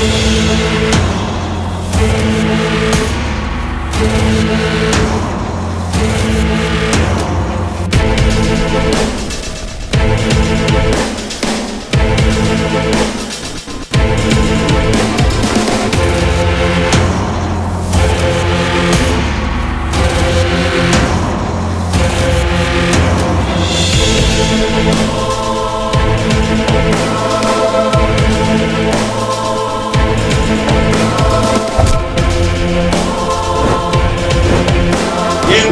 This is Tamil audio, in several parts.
We'll be right.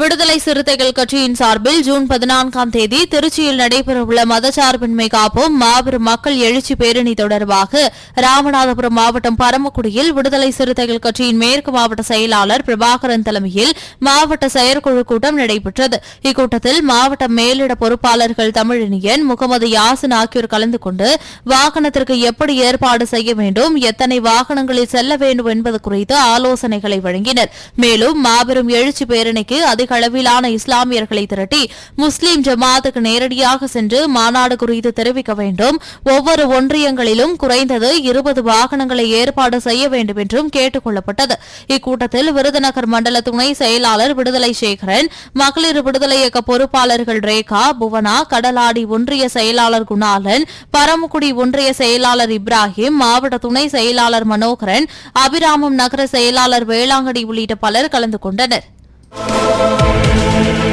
விடுதலை சிறுத்தைகள் கட்சியின் சார்பில் ஜூன் பதினான்காம் தேதி திருச்சியில் நடைபெறவுள்ள மதச்சார்பின்மை காப்போம் மாபெரும் மக்கள் எழுச்சி பேரணி தொடர்பாக ராமநாதபுரம் மாவட்டம் பரமக்குடியில் விடுதலை சிறுத்தைகள் கட்சியின் மேற்கு மாவட்ட செயலாளர் பிரபாகரன் தலைமையில் மாவட்ட செயற்குழு கூட்டம் நடைபெற்றது. இக்கூட்டத்தில் மாவட்ட மேலிட பொறுப்பாளர்கள் தமிழினியன் முகமது யாசின் ஆகியோர் கலந்து கொண்டு வாகனத்திற்கு எப்படி ஏற்பாடு செய்ய வேண்டும் எத்தனை வாகனங்களில் செல்ல வேண்டும் என்பது குறித்து ஆலோசனைகளை வழங்கினர். மேலும் மாபெரும் எழுச்சி பேரணிக்கு அதிக அதிக அளவிலான இஸ்லாமியர்களை திரட்டி முஸ்லீம் ஜமாத்துக்கு நேரடியாக சென்று மாநாடு குறித்து தெரிவிக்க வேண்டும். ஒவ்வொரு ஒன்றியங்களிலும் குறைந்தது இருபது வாகனங்களை ஏற்பாடு செய்ய வேண்டும் என்றும் கேட்டுக் கொள்ளப்பட்டது. இக்கூட்டத்தில் விருதுநகர் மண்டல துணை செயலாளர் விடுதலை சேகரன் மகளிர் விடுதலை இயக்க பொறுப்பாளர்கள் ரேகா புவனா கடலாடி ஒன்றிய செயலாளர் குணாலன் பரமக்குடி ஒன்றிய செயலாளர் இப்ராஹிம் மாவட்ட துணை செயலாளர் மனோகரன் அபிராமம் நகர செயலாளர் வேளாங்கடி உள்ளிட்ட பலர் கலந்து கொண்டனா் Oh.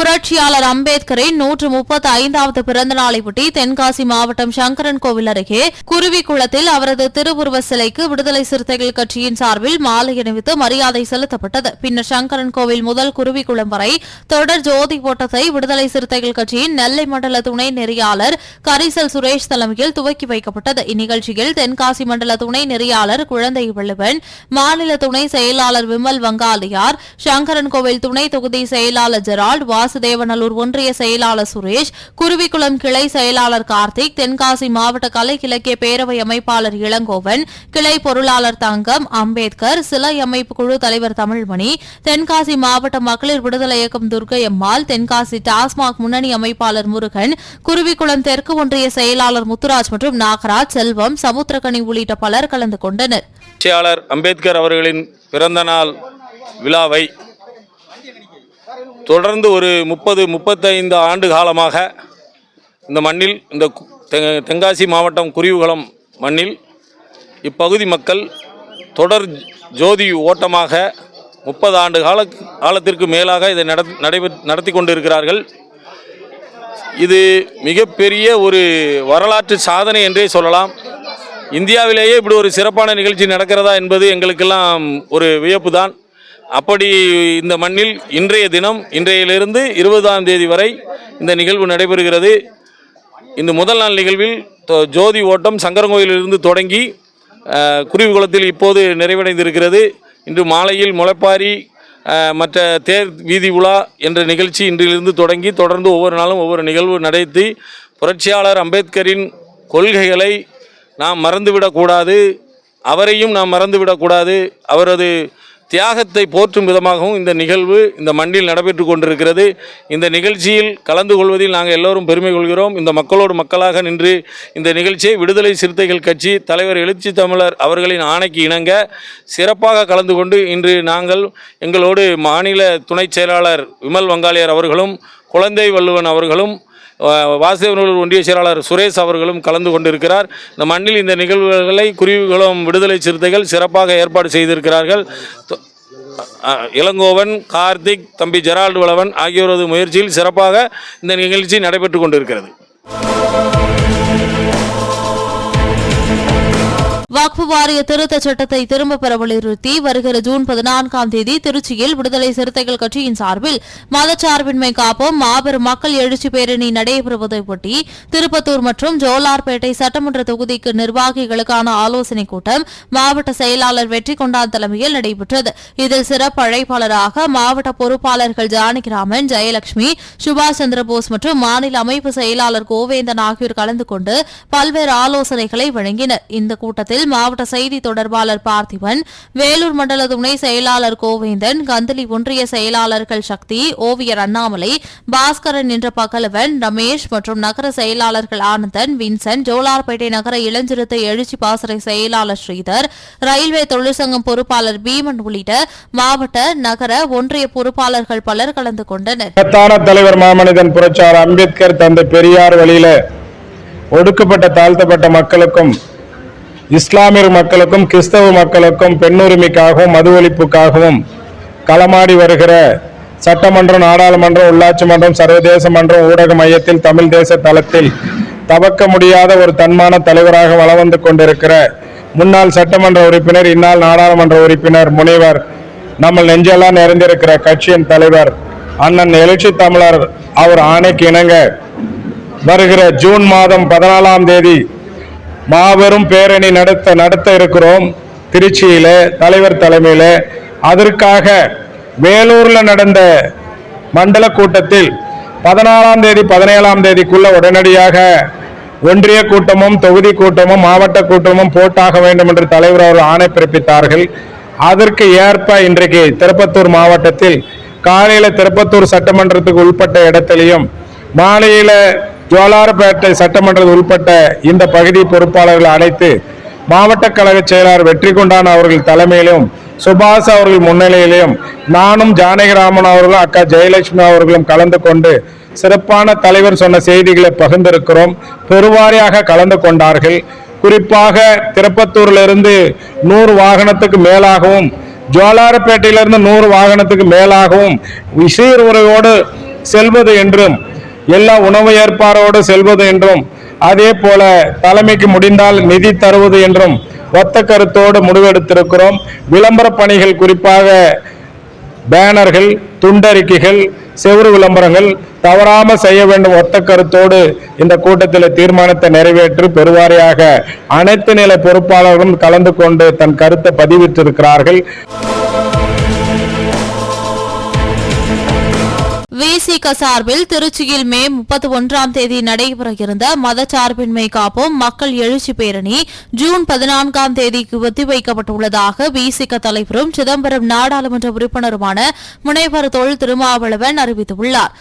புரட்சியாளர் அம்பேத்கரின் நூற்று முப்பத்தி ஐந்தாவது பிறந்த நாளையொட்டி தென்காசி மாவட்டம் சங்கரன் கோவில் அருகே குருவிக்குளத்தில் அவரது திருவுருவ சிலைக்கு விடுதலை சிறுத்தைகள் கட்சியின் சார்பில் மாலை அணிவித்து மரியாதை செலுத்தப்பட்டது. பின்னர் சங்கரன் கோவில் முதல் குருவிக்குளம் வரை தொடர் ஜோதி ஓட்டத்தை விடுதலை சிறுத்தைகள் கட்சியின் நெல்லை மண்டல துணை நெறியாளர் கரிசல் சுரேஷ் தலைமையில் துவக்கி வைக்கப்பட்டது. இந்நிகழ்ச்சியில் தென்காசி மண்டல துணை நெறியாளர் குழந்தை வள்ளுவன் மாநில துணை செயலாளர் விமல் வங்காலியார் சங்கரன் கோவில் துணை தொகுதி செயலாளர் ஜெரால்ட் வாசுதேவநல்லூர் ஒன்றிய செயலாளர் சுரேஷ் குருவிக்குளம் கிளை செயலாளர் கார்த்திக் தென்காசி மாவட்ட கலை இலக்கிய பேரவை அமைப்பாளர் இளங்கோவன் கிளை பொருளாளர் தங்கம் அம்பேத்கர் சிலை அமைப்பு குழு தலைவர் தமிழ்மணி தென்காசி மாவட்ட மகளிர் விடுதலை இயக்கம் துர்கையம்மாள் தென்காசி டாஸ்மாக் முன்னணி அமைப்பாளர் முருகன் குருவிக்குளம் தெற்கு ஒன்றிய செயலாளர் முத்துராஜ் மற்றும் நாகராஜ் செல்வம் சமுத்திரகனி உள்ளிட்ட பலர் கலந்து கொண்டனர். அம்பேத்கர் அவர்களின் பிறந்தநாள் விழாவை தொடர்ந்து ஒரு முப்பது முப்பத்தைந்து ஆண்டு காலமாக இந்த மண்ணில் இந்த தென்காசி மாவட்டம் குறிவுகளம் மண்ணில் இப்பகுதி மக்கள் தொடர் ஜோதி ஓட்டமாக முப்பது ஆண்டு கால காலத்திற்கு மேலாக இதை நடத்தி நடைபெற் நடத்தி கொண்டிருக்கிறார்கள். இது மிகப்பெரிய ஒரு வரலாற்று சாதனை என்றே சொல்லலாம். இந்தியாவிலேயே இப்படி ஒரு சிறப்பான நிகழ்ச்சி நடக்கிறதா என்பது எங்களுக்கெல்லாம் ஒரு வியப்பு தான் அப்படி இந்த மண்ணில் இன்றைய தினம் இன்றையிலிருந்து இருபதாம் தேதி வரை இந்த நிகழ்வு நடைபெறுகிறது. இந்த முதல் நாள் நிகழ்வில் ஜோதி ஓட்டம் சங்கரங்கோயிலிருந்து தொடங்கி குருவிகுளத்தில் இப்போது நிறைவடைந்திருக்கிறது. இன்று மாலையில் முளைப்பாரி மற்ற தேர் வீதி உலா என்ற நிகழ்ச்சி இன்றிலிருந்து தொடங்கி தொடர்ந்து ஒவ்வொரு நாளும் ஒவ்வொரு நிகழ்வு நடத்தி புரட்சியாளர் அம்பேத்கரின் கொள்கைகளை நாம் மறந்துவிடக்கூடாது. அவரையும் நாம் மறந்துவிடக்கூடாது. அவரது தியாகத்தை போற்றும் விதமாகவும் இந்த நிகழ்வு இந்த மண்ணில் நடைபெற்று கொண்டிருக்கிறது. இந்த நிகழ்ச்சியில் கலந்து கொள்வதில் நாங்கள் எல்லோரும் பெருமை கொள்கிறோம். இந்த மக்களோடு மக்களாக நின்று இந்த நிகழ்ச்சியை விடுதலை சிறுத்தைகள் கட்சி தலைவர் எழுச்சி தமிழர் அவர்களின் ஆணைக்கு இணங்க சிறப்பாக கலந்து கொண்டு இன்று நாங்கள் எங்களோடு மாநில துணைச் செயலாளர் விமல் வங்காளியார் அவர்களும் குழந்தை வள்ளுவன் அவர்களும் அஹ், வாசுதேவனூர் ஒன்றிய செயலாளர் சுரேஷ் அவர்களும் கலந்து கொண்டிருக்கிறார். இந்த மண்ணில் இந்த நிகழ்வுகளை குறிவுகளும் விடுதலை சிறுத்தைகள் சிறப்பாக ஏற்பாடு செய்திருக்கிறார்கள். இளங்கோவன் கார்த்திக் தம்பி ஜெரால்டு வளவன் ஆகியோரது முயற்சியில் சிறப்பாக இந்த நிகழ்ச்சி நடைபெற்று கொண்டிருக்கிறது. வக்ஃபு வாரிய திருத்த சட்டத்தை திரும்ப பெற வலியுறுத்தி வருகிற ஜூன் பதினான்காம் தேதி திருச்சியில் விடுதலை சிறுத்தைகள் கட்சியின் சார்பில் மதச்சார்பின்மை காப்போம் மாபெரும் மக்கள் எழுச்சி பேரணி நடைபெறுவதை ஒட்டி திருப்பத்தூர் மற்றும் ஜோலார்பேட்டை சட்டமன்ற தொகுதிக்கு நிர்வாகிகளுக்கான ஆலோசனைக் கூட்டம் மாவட்ட செயலாளர் வெற்றி கொண்டான் தலைமையில் நடைபெற்றது. இதில் சிறப்பு அழைப்பாளராக மாவட்ட பொறுப்பாளர்கள் ஜானகிராமன் ஜெயலட்சுமி சுபாஷ் சந்திரபோஸ் மற்றும் மாநில அமைப்பு செயலாளர் கோவேந்தன் ஆகியோர் கலந்து கொண்டு பல்வேறு ஆலோசனைகளை வழங்கினர். இந்த கூட்டத்தில் நிகழ்ச்சியில் மாவட்ட செய்தி தொடர்பாளர் பார்த்திபன் வேலூர் மண்டல துணை செயலாளர் கோவிந்தன் கந்தலி ஒன்றிய செயலாளர்கள் சக்தி ஓவியர் அண்ணாமலை பாஸ்கரன் என்ற பகலவன் ரமேஷ் மற்றும் நகர செயலாளர்கள் ஆனந்தன் வின்சன் ஜோலார்பேட்டை நகர இளஞ்சிறுத்தை எழுச்சி பாசறை செயலாளர் ஸ்ரீதர் ரயில்வே தொழிற்சங்கம் பொறுப்பாளர் பீமன் உள்ளிட்ட மாவட்ட நகர ஒன்றிய பொறுப்பாளர்கள் பலர் கலந்து கொண்டனர். தலைவர் மாமனிதன் புரட்சியாளர் அம்பேத்கர் தந்தை பெரியார் வழியில ஒடுக்கப்பட்ட தாழ்த்தப்பட்ட மக்களுக்கும் இஸ்லாமியர் மக்களுக்கும் கிறிஸ்தவ மக்களுக்கும் பெண்ணுரிமைக்காகவும் மது ஒழிப்புக்காகவும் களமாடி வருகிற சட்டமன்றம் நாடாளுமன்றம் உள்ளாட்சி மன்றம் சர்வதேச மன்றம் ஊடக மையத்தில் தமிழ் தேச தளத்தில் தவக்க முடியாத ஒரு தன்மான தலைவராக வலம் வந்து கொண்டிருக்கிற முன்னாள் சட்டமன்ற உறுப்பினர் இந்நாள் நாடாளுமன்ற உறுப்பினர் முனைவர் நம்ம நெஞ்செல்லாம் நிறைந்திருக்கிற கட்சியின் தலைவர் அண்ணன் எழுச்சி தமிழர் அவர் ஆணைக்கு இணங்க வருகிற ஜூன் மாதம் பதினாலாம் தேதி மாபெரும் பேரணி நடத்த நடத்த இருக்கிறோம் திருச்சியில் தலைவர் தலைமையில். அதற்காக வேலூரில் நடந்த மண்டல கூட்டத்தில் பதினாலாம் தேதி பதினேழாம் தேதிக்குள்ள உடனடியாக ஒன்றிய கூட்டமும் தொகுதி கூட்டமும் மாவட்ட கூட்டமும் போட்டாக வேண்டும் என்று தலைவர் அவர்கள் ஆணை பிறப்பித்தார்கள். அதற்கு ஏற்ப இன்றைக்கு திருப்பத்தூர் மாவட்டத்தில் காலையில் திருப்பத்தூர் சட்டமன்றத்துக்கு உட்பட்ட இடத்திலையும் மாலையில் ஜோலார்பேட்டை சட்டமன்றத்தில் உட்பட்ட இந்த பகுதி பொறுப்பாளர்கள் அழைத்து மாவட்ட கழக செயலாளர் வெற்றி கொண்டான் அவர்கள் தலைமையிலும் சுபாஷ் அவர்கள் முன்னிலையிலும் நானும் ஜானகிராமன் அவர்களும் அக்கா ஜெயலட்சுமி அவர்களும் கலந்து கொண்டு சிறப்பான தலைவர் சொன்ன செய்திகளை பகிர்ந்திருக்கிறோம். பெருவாரியாக கலந்து கொண்டார்கள். குறிப்பாக திருப்பத்தூரிலிருந்து நூறு வாகனத்துக்கு மேலாகவும் ஜோலாரப்பேட்டையிலிருந்து நூறு வாகனத்துக்கு மேலாகவும் சீர்முறையோடு செல்வது என்றும் எல்லா உணவு ஏற்பாடோடு செல்வது என்றும் அதே போல தலைமைக்கு முடிந்தால் நிதி தருவது என்றும் ஒத்த கருத்தோடு முடிவெடுத்திருக்கிறோம். விளம்பர பணிகள் குறிப்பாக பேனர்கள் துண்டறிக்கைகள் செவுறு விளம்பரங்கள் தவறாம செய்ய வேண்டும் ஒத்த கருத்தோடு இந்த கூட்டத்தில் தீர்மானத்தை நிறைவேற்றி பெருவாரியாக அனைத்து நிலை பொறுப்பாளர்களும் கலந்து கொண்டு தன் கருத்தை பதிவிட்டிருக்கிறார்கள். விசிக சார்பில் திருச்சியில் மே முப்பத்தி ஒன்றாம் தேதி நடைபெற இருந்த மதச்சார்பின்மை காப்போம் மக்கள் எழுச்சி பேரணி ஜூன் பதினான்காம் தேதிக்கு ஒத்திவைக்கப்பட்டுள்ளதாக விசிக தலைவரும் சிதம்பரம் நாடாளுமன்ற உறுப்பினருமான முனைவர் தொல் திருமாவளவன் அறிவித்துள்ளார்.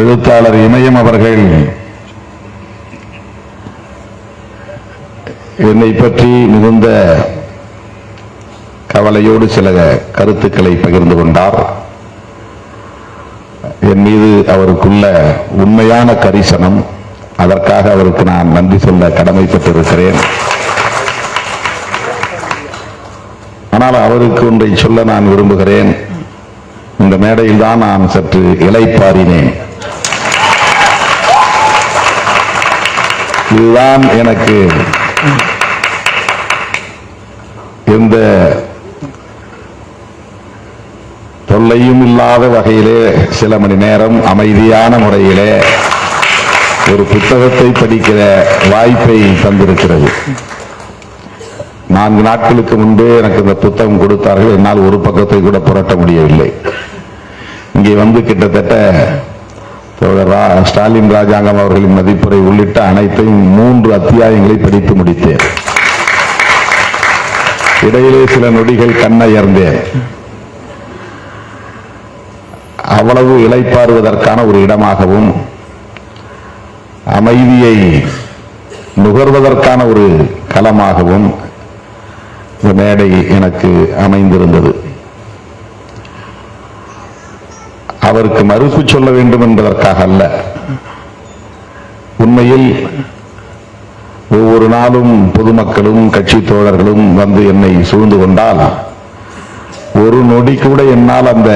எழுத்தாளர் இமயம் அவர்கள் என்னை பற்றி மிகுந்த கவலையோடு சில கருத்துக்களை பகிர்ந்து கொண்டார். என் மீது அவருக்குள்ள உண்மையான கரிசனம் அதற்காக அவருக்கு நான் நன்றி சொல்ல கடமைப்பட்டிருக்கிறேன். ஆனால் அவருக்கு ஒன்றை சொல்ல நான் விரும்புகிறேன். இந்த மேடையில் தான் நான் சற்று இலைப்பாரினேன் இதுதான் எனக்கு எந்த தொல்லையும் இல்லாத வகையிலே சில மணி நேரம் அமைதியான முறையிலே ஒரு புத்தகத்தை படிக்கிற வாய்ப்பை தந்திருக்கிறது. நான்கு நாட்களுக்கு முன்பே எனக்கு இந்த புத்தகம் கொடுத்தார்கள். என்னால் ஒரு பக்கத்தை கூட புரட்ட முடியவில்லை. இங்கே வந்து கிட்டத்தட்ட ஸ்டாலின் ராஜாங்கம் அவர்களின் மதிப்புரை உள்ளிட்ட அனைத்தையும் மூன்று அத்தியாயங்களை படித்து முடித்தேன். இடையிலே சில நொடிகள் கண்ணயர்ந்தேன். அவ்வளவு இலைப்பாறுவதற்கான ஒரு இடமாகவும் அமைதியை நுகர்வதற்கான ஒரு களமாகவும் இந்த மேடை எனக்கு அமைந்திருந்தது. அவருக்கு மறுப்பு சொல்ல வேண்டும் என்பதற்காக அல்ல. உண்மையில் ஒவ்வொரு நாளும் பொதுமக்களும் கட்சி தோழர்களும் வந்து என்னை சூழ்ந்து கொண்டால் ஒரு நொடி கூட என்னால் அந்த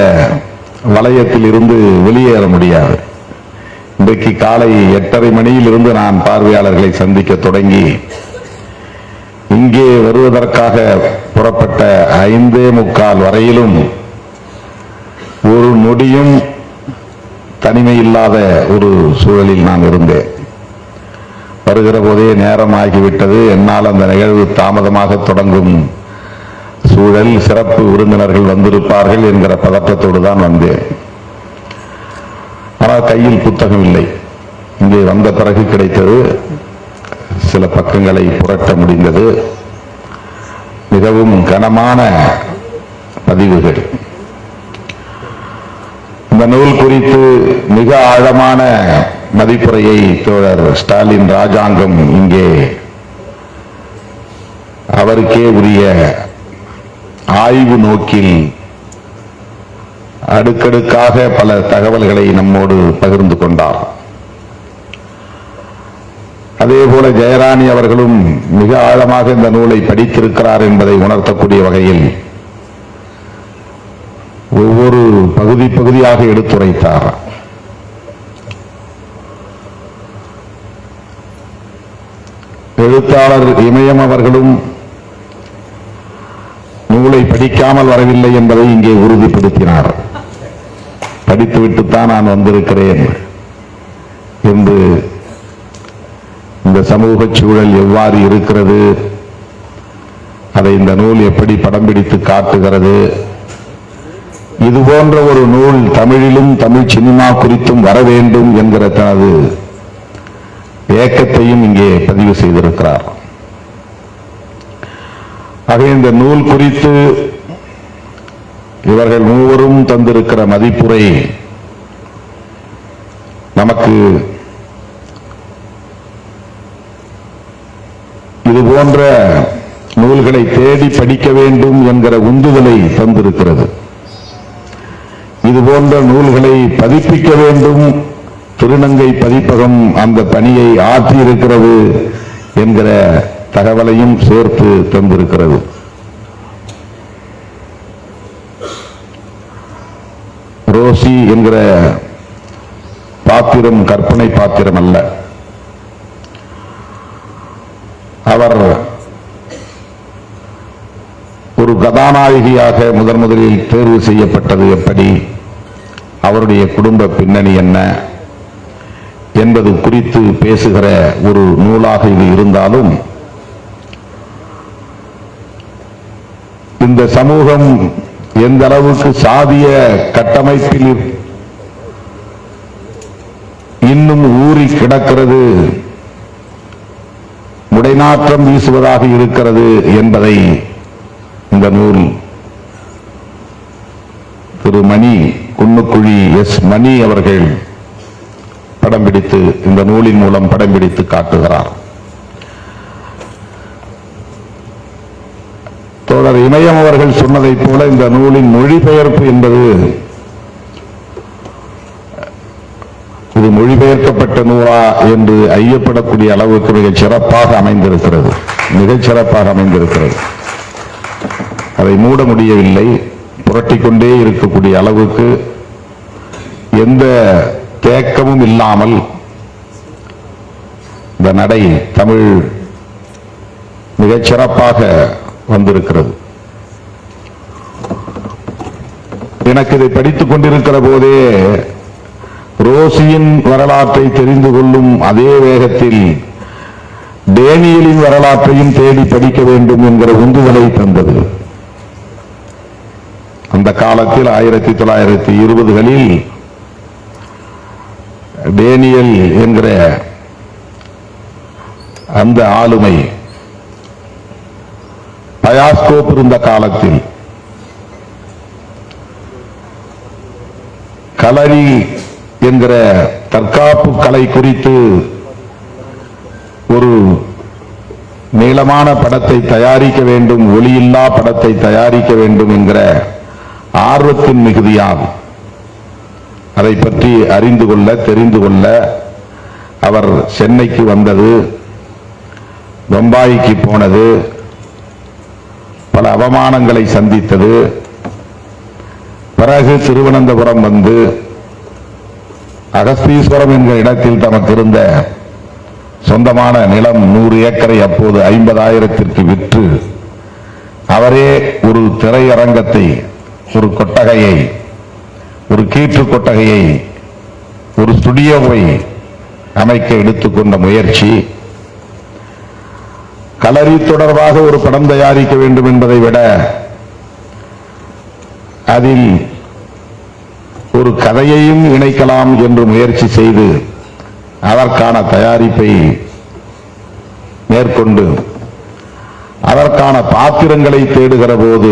வளையத்தில் இருந்து வெளியேற முடியாது. இன்றைக்கு காலை எட்டரை மணியில் இருந்து நான் பார்வையாளர்களை சந்திக்க தொடங்கி இங்கே வருவதற்காக புறப்பட்ட ஐந்தே முக்கால் வரையிலும் ஒரு நொடியும் தனிமை இல்லாத ஒரு சூழலில் நான் இருந்தேன். வருகிற போதே நேரமாகிவிட்டது. என்னால் அந்த நிகழ்வு தாமதமாக தொடங்கும் சூழல் சிறப்பு விருந்தினர்கள் வந்திருப்பார்கள் என்கிற பதற்றத்தோடு தான் வந்தேன். ஆனால் கையில் புத்தகம் இல்லை. இங்கே வந்த பிறகு கிடைத்தது. சில பக்கங்களை புரட்ட முடிந்தது. மிகவும் கனமான பதிவுகள். இந்த நூல் குறித்து மிக ஆழமான மதிப்புரையை தோழர் ஸ்டாலின் ராஜாங்கம் இங்கே அவருக்கே உரிய ஆய்வு நோக்கில் அடுக்கடுக்காக பல தகவல்களை நம்மோடு பகிர்ந்து கொண்டார். அதே போல ஜெயராணி அவர்களும் மிக ஆழமாக இந்த நூலை படித்திருக்கிறார் என்பதை உணர்த்தக்கூடிய வகையில் ஒவ்வொரு பகுதி பகுதியாக எடுத்துரைத்தார். எழுத்தாளர் இமயம் அவர்களும் நூலை படிக்காமல் வரவில்லை என்பதை இங்கே உறுதிப்படுத்தினார். படித்துவிட்டுத்தான் நான் வந்திருக்கிறேன் என்று இந்த சமூக சூழல் எவ்வாறு இருக்கிறது அதை இந்த நூல் எப்படி படம் பிடித்து காட்டுகிறது இது போன்ற ஒரு நூல் தமிழிலும் தமிழ் சினிமா குறித்தும் வர வேண்டும் என்கிற தனது ஏக்கத்தையும் இங்கே பதிவு செய்திருக்கிறார். ஆக இந்த நூல் குறித்து இவர்கள் மூவரும் தந்திருக்கிற மதிப்புரை நமக்கு இது போன்ற நூல்களை தேடி படிக்க வேண்டும் என்கிற உந்துதலை தந்திருக்கிறது. இது போன்ற நூல்களை பதிப்பிக்க வேண்டும். திருநங்கை பதிப்பகம் அந்த பணியை ஆற்றியிருக்கிறது என்கிற தகவலையும் சேர்த்து தந்திருக்கிறது. ரோசி என்கிற பாத்திரம் கற்பனை பாத்திரம் அல்ல. அவர் ஒரு கதாநாயகியாக முதன் முதலில் தேர்வு செய்யப்பட்டது எப்படி? அவருடைய குடும்ப பின்னணி என்ன என்பது குறித்து பேசுகிற ஒரு நூலாக இது இருந்தாலும் இந்த சமூகம் எந்த அளவுக்கு சாதிய கட்டமைப்பில் இன்னும் ஊறி கிடக்கிறது முடைநாற்றம் வீசுவதாக இருக்கிறது என்பதை இந்த நூல் திரு மணி குன்னுக்குழி எஸ் மணி அவர்கள் படம் பிடித்து இந்த நூலின் மூலம் படம் பிடித்து காட்டுகிறார். தோழர் இமயம் அவர்கள் சொன்னதைப் போல இந்த நூலின் மொழிபெயர்ப்பு என்பது இது மொழிபெயர்க்கப்பட்ட நூலா என்று ஐயப்படக்கூடிய அளவுக்கு மிகச் சிறப்பாக அமைந்திருக்கிறது. மிகச் சிறப்பாக அமைந்திருக்கிறது. அதை மூட முடியவில்லை. புரட்டிக்கொண்டே இருக்கக்கூடிய அளவுக்கு எந்த தேக்கமும் இல்லாமல் இந்த நடை தமிழ் மிகச்சிறப்பாக வந்திருக்கிறது. எனக்கு இதை படித்துக் கொண்டிருக்கிற போதே ரோசியின் வரலாற்றை தெரிந்து கொள்ளும் அதே வேகத்தில் டேனியலின் வரலாற்றையும் தேடி படிக்க வேண்டும் என்கிற உந்துதலை தந்தது. அந்த காலத்தில் ஆயிரத்தி தொள்ளாயிரத்தி இருபதுகளில் டேனியல் என்கிற அந்த ஆளுமை பயாஸ்கோப் இருந்த காலத்தில் கலரி என்கிற தற்காப்பு கலை குறித்து ஒரு நீளமான படத்தை தயாரிக்க வேண்டும் ஒளியில்லா படத்தை தயாரிக்க வேண்டும் என்கிற ஆர்வத்தின் மிகுதியால் அதை பற்றி அறிந்து கொள்ள தெரிந்து கொள்ள அவர் சென்னைக்கு வந்தது பம்பாய்க்கு போனது பல அவமானங்களை சந்தித்தது. பிறகு திருவனந்தபுரம் வந்து அகஸ்தீஸ்வரம் என்ற இடத்தில் தமக்கு இருந்த சொந்தமான நிலம் நூறு ஏக்கரை அப்போது ஐம்பதாயிரத்திற்கு விற்று அவரே ஒரு திரையரங்கத்தை ஒரு கொட்டகையை ஒரு கீற்று கொட்டகையை ஒரு ஸ்டுடியோவை அமைக்க எடுத்துக்கொண்ட முயற்சி களரி தொடர்பாக ஒரு படம் தயாரிக்க வேண்டும் என்பதை விட அதில் ஒரு கதையையும் இணைக்கலாம் என்று முயற்சி செய்து அதற்கான தயாரிப்பை மேற்கொண்டு அதற்கான பாத்திரங்களை தேடுகிற போது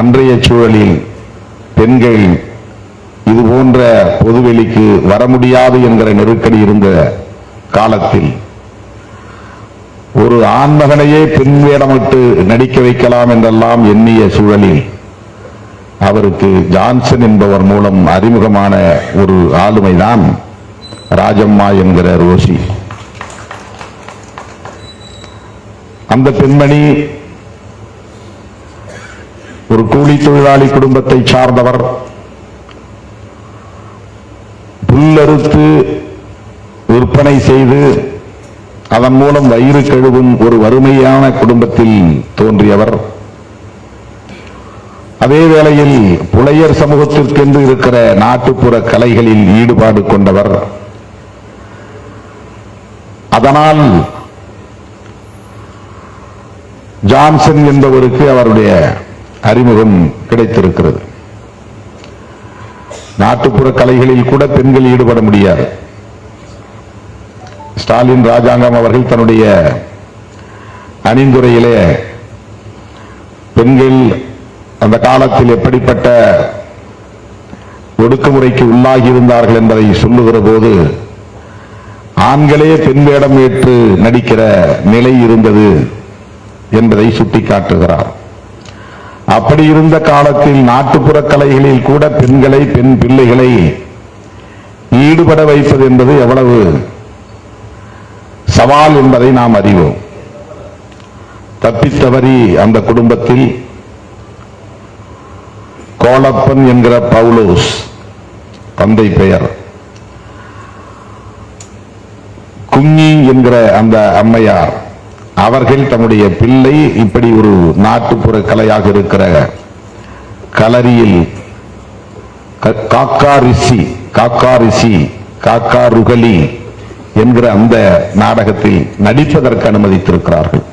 அன்றைய சூழலில் பெண்கள் இது போன்ற பொதுவெளிக்கு வர முடியாது என்கிற நெருக்கடி இருந்த காலத்தில் ஒரு ஆண்மகனையே பெண் வேடமிட்டு நடிக்க வைக்கலாம் என்றெல்லாம் எண்ணிய சூழலில் அவருக்கு ஜான்சன் என்பவர் மூலம் அறிமுகமான ஒரு ஆளுமைதான் ராஜம்மா என்கிற ரோசி அந்த பெண்மணி ஒரு கூலி தொழிலாளி குடும்பத்தை சார்ந்தவர் புல்லறுத்து விற்பனை செய்து அதன் மூலம் வயிறு கழுவும் ஒரு வறுமையான குடும்பத்தில் தோன்றியவர். அதே வேளையில் புலையர் சமூகத்திற்கென்று இருக்கிற நாட்டுப்புற கலைகளில் ஈடுபாடு கொண்டவர். அதனால் ஜான்சன் என்பவருக்கு அவருடைய அறிமுகம் கிடைத்திருக்கிறது. நாட்டுப்புற கலைகளில் கூட பெண்கள் ஈடுபட முடியாது. ஸ்டாலின் ராஜாங்கம் அவர்கள் தன்னுடைய அணிந்துரையிலே பெண்கள் அந்த காலத்தில் எப்படிப்பட்ட ஒடுக்குமுறைக்கு உள்ளாகி இருந்தார்கள் என்பதை சொல்லுகிற போது ஆண்களே பெண் வேடம் ஏற்று நடிக்கிற நிலை இருந்தது என்பதை சுட்டிக்காட்டுகிறார். அப்படி இருந்த காலத்தில் நாட்டுப்புற கலைகளில் கூட பெண்களை பெண் பிள்ளைகளை ஈடுபட வைப்பது என்பது எவ்வளவு சவால் என்பதை நாம் அறிவோம். தப்பித்தவறி அந்த குடும்பத்தில் கோலப்பன் என்கிற பவுலோஸ் தந்தை பெயர். குங்கி என்கிற அந்த அம்மையார் அவர்கள் தம்முடைய பிள்ளை இப்படி ஒரு நாட்டுப்புற கலையாக இருக்கிற கலரியில் காக்கா ரிஷி காக்கா ரிஷி காக்கா ருகலி என்கிற அந்த நாடகத்தில் நடிப்பதற்கு அனுமதித்திருக்கிறார்கள்.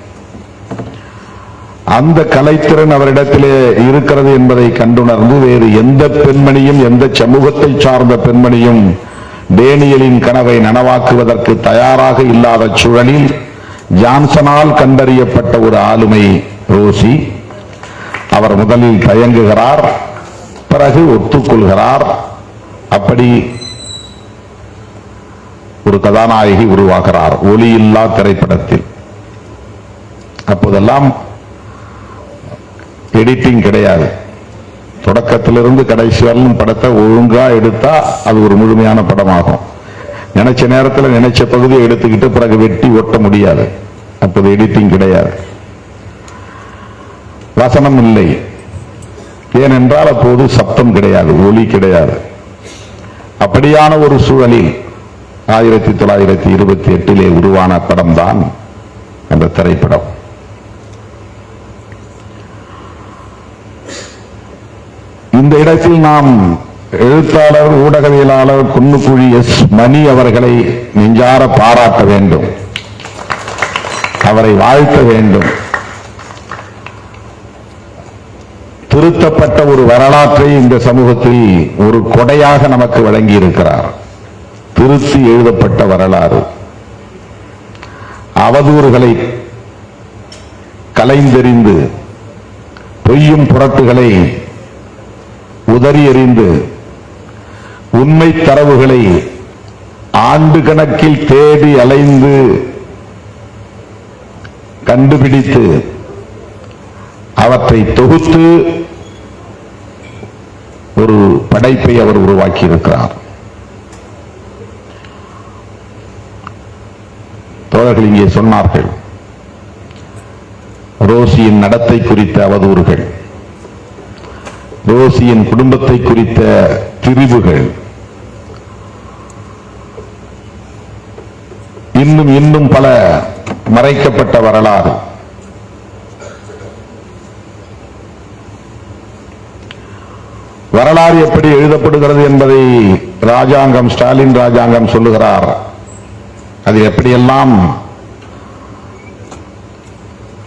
அந்த கலைத்திறன் அவரிடத்திலே இருக்கிறது என்பதை கண்டுணர்ந்து வேறு எந்த பெண்மணியும் எந்த சமூகத்தை சார்ந்த பெண்மணியும் டேனியலின் கனவை நனவாக்குவதற்கு தயாராக இல்லாத சூழலில் ஜான்சனால் கண்டறியப்பட்ட ஒரு ஆளுமை ரோசி. அவர் முதலில் தயங்குகிறார் பிறகு ஒத்துக்கொள்கிறார். அப்படி ஒரு கதாநாயகி உருவாகிறார் ஒளியில்லா திரைப்படத்தில். அப்போதெல்லாம் எடிட்டிங் கிடையாது. தொடக்கத்திலிருந்து கடைசி வரலும் படத்தை ஒழுங்கா எடுத்தா அது ஒரு முழுமையான படமாகும். நினைச்ச நேரத்தில் நினைச்ச பகுதியை எடுத்துக்கிட்டு பிறகு வெட்டி ஒட்ட முடியாது. அப்போது எடிட்டிங் கிடையாது. வசனம் இல்லை. ஏனென்றால் அப்போது சப்தம் கிடையாது ஒலி கிடையாது. அப்படியான ஒரு சூழலில் ஆயிரத்தி தொள்ளாயிரத்தி இருபத்தி எட்டிலே உருவான படம் தான் அந்த திரைப்படம். இந்த இடத்தில் நாம் எழுத்தாளர் ஊடகவியலாளர் குன்னுக்குழி எஸ். மணி அவர்களை நெஞ்சார பாராட்ட வேண்டும். அவரை வாழ்த்த வேண்டும். திருத்தப்பட்ட ஒரு வரலாற்றை இந்த சமூகத்தில் ஒரு கொடையாக நமக்கு வழங்கி இருக்கிறார் திருத்தி எழுதப்பட்ட வரலாறு. அவதூறுகளை கலைந்தெறிந்து பொய்யும் புறத்துகளை உதறி எறிந்து உண்மை தரவுகளை ஆண்டு கணக்கில் தேடி அலைந்து கண்டுபிடித்து அவற்றை தொகுத்து ஒரு படைப்பை அவர் உருவாக்கி இருக்கிறார் தோழர்கள் இங்கே சொன்னார்கள் ரோசியின் நடத்தை குறித்த அவதூறுகள் ரோசியின் குடும்பத்தை குறித்த பிரிவுகள். இன்னும் இன்னும் பல மறைக்கப்பட்ட வரலாறு. வரலாறு எப்படி எழுதப்படுகிறது என்பதை ராஜாங்கம் ஸ்டாலின் ராஜாங்கம் சொல்லுகிறார். அது எப்படியெல்லாம்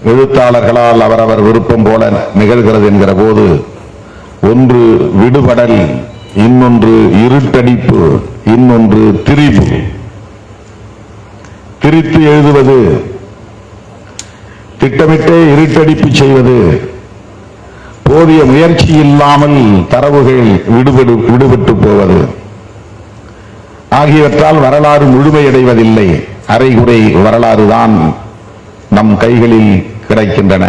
எழுத்தாளர்களால் அவரவர் விருப்பம் போல நிகழ்கிறது என்கிற போது ஒன்று விடுபடல் இன்னொன்று இருட்டடிப்பு இன்னொன்று திரிபு. திரித்து எழுதுவது திட்டமிட்டே இருட்டடிப்பு செய்வது போதிய முயற்சி இல்லாமல் தரவுகள் விடுபடு விடுபட்டு போவது. ஆகியவற்றால் வரலாறு முழுமையடைவதில்லை. அரைகுறை வரலாறு தான் நம் கைகளில் கிடைக்கின்றன.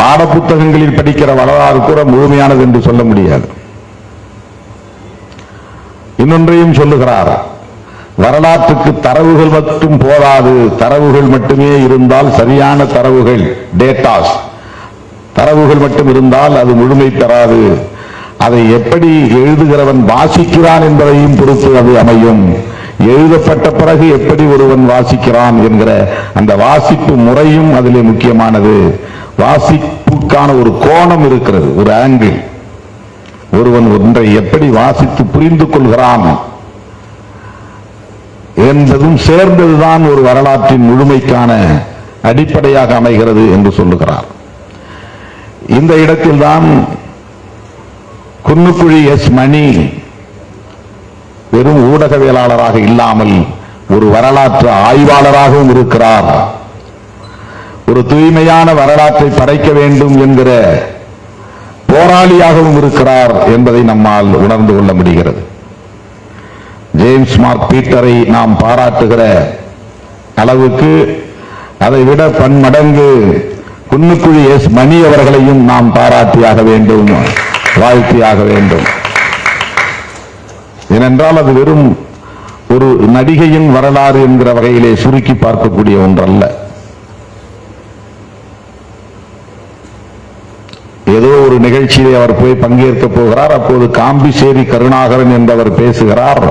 பாடப்புத்தகங்களில் படிக்கிற வரலாறு கூட முழுமையானது என்று சொல்ல முடியாது. இன்னொன்றையும் சொல்லுகிறார் வரலாற்றுக்கு தரவுகள் மட்டும் போதாது தரவுகள் மட்டுமே இருந்தால் சரியான தரவுகள் டேட்டாஸ் தரவுகள் மட்டும் இருந்தால் அது முழுமை தராது அதை எப்படி எழுதுகிறவன் வாசிக்கிறான் என்பதையும் பொறுத்து அது அமையும். எழுதப்பட்ட பிறகு எப்படி ஒருவன் வாசிக்கிறான் என்கிற அந்த வாசிப்பு முறையும் அதிலே முக்கியமானது. வாசிப்புக்கான ஒரு கோணம் இருக்கிறது ஒரு ஆங்கிள் ஒருவன் ஒன்றை எப்படி வாசித்து புரிந்து கொள்கிறான் என்பதும் சேர்ந்ததுதான் ஒரு வரலாற்றின் முழுமைக்கான அடிப்படையாக அமைகிறது என்று சொல்லுகிறார். இந்த இடத்தில்தான் குன்னுக்குழி எஸ். மணி வெறும் ஊடகவியலாளராக இல்லாமல் ஒரு வரலாற்று ஆய்வாளராகவும் இருக்கிறார். ஒரு தூய்மையான வரலாற்றை படைக்க வேண்டும் என்கிற போராளியாகவும் இருக்கிறார் என்பதை நம்மால் உணர்ந்து கொள்ள முடிகிறது. ஜேம்ஸ் மார்க் பீட்டரை நாம் பாராட்டுகிற அளவுக்கு அதை விட பன்மடங்கு குன்னுக்குழி எஸ் மணி அவர்களையும் நாம் பாராட்டியாக வேண்டும் வாழ்த்தியாக வேண்டும். ஏனென்றால் அது வெறும் ஒரு நடிகையின் வரலாறு என்கிற வகையிலே சுருக்கி பார்க்கக்கூடிய ஒன்றல்ல. ஒரு நிகழ்ச்சியிலே அவர் போய் பங்கேற்க போகிறார். அப்போது காம்பிசேரி கருணாகரன் என்பவர் பேசுகிறார்.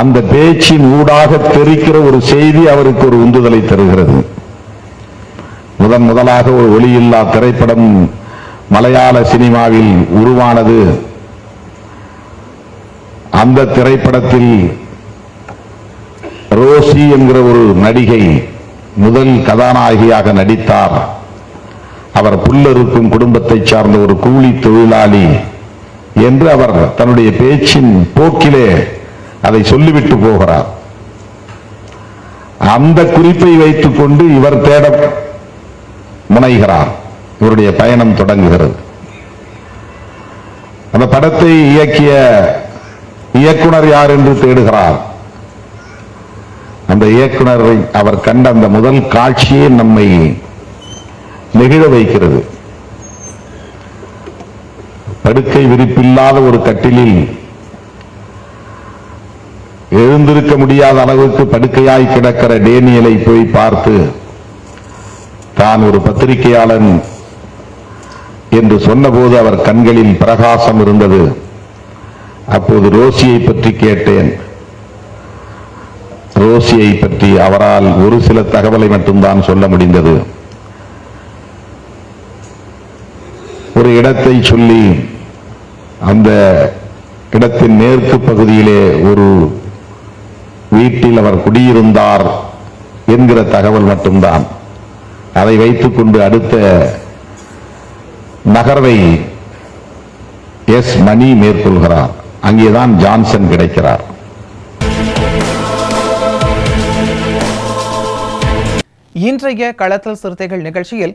அந்த பேச்சின் ஊடாக தெரிக்கிற ஒரு செய்தி அவருக்கு ஒரு உந்துதலை தருகிறது. முதன் முதலாக ஒரு ஒளியில்லா திரைப்படம் மலையாள சினிமாவில் உருவானது. அந்த திரைப்படத்தில் ரோசி என்கிற ஒரு நடிகை முதல் கதாநாயகியாக நடித்தார். அவர் புல்லறுக்கும் குடும்பத்தை சார்ந்த ஒரு கூலி தொழிலாளி என்று அவர் தன்னுடைய பேச்சின் போக்கிலே அதை சொல்லிவிட்டு போகிறார். அந்த குறிப்பை வைத்துக் கொண்டு இவர் தேட முனைகிறார். இவருடைய பயணம் தொடங்குகிறது. அந்த படத்தை இயக்கிய இயக்குனர் யார் என்று தேடுகிறார். அந்த இயக்குனரை அவர் கண்ட அந்த முதல் காட்சியே நம்மை நெகிழ வைக்கிறது. படுக்கை விரிப்பில்லாத ஒரு கட்டிலில் எழுந்திருக்க முடியாத அளவுக்கு படுக்கையாய் கிடக்கிற டேனியலை போய் பார்த்து தான் ஒரு பத்திரிகையாளன் என்று சொன்னபோது அவர் கண்களில் பிரகாசம் இருந்தது. அப்போது ரோசியை பற்றி கேட்டேன். ரோசியை பற்றி அவரால் ஒரு சில தகவலை மட்டும்தான் சொல்ல முடிந்தது. இடத்தை சொல்லி அந்த இடத்தின் மேற்கு பகுதியிலே ஒரு வீட்டில் அவர் குடியிருந்தார் என்கிற தகவல் மட்டும்தான். அதை வைத்துக்கொண்டு அடுத்த நகர்வை எஸ் மணி மேற்கொள்கிறார். அங்கேதான் ஜான்சன் கிடைக்கிறார். இன்றைய களத்தல் சிறுத்தைகள் நிகழ்ச்சியில்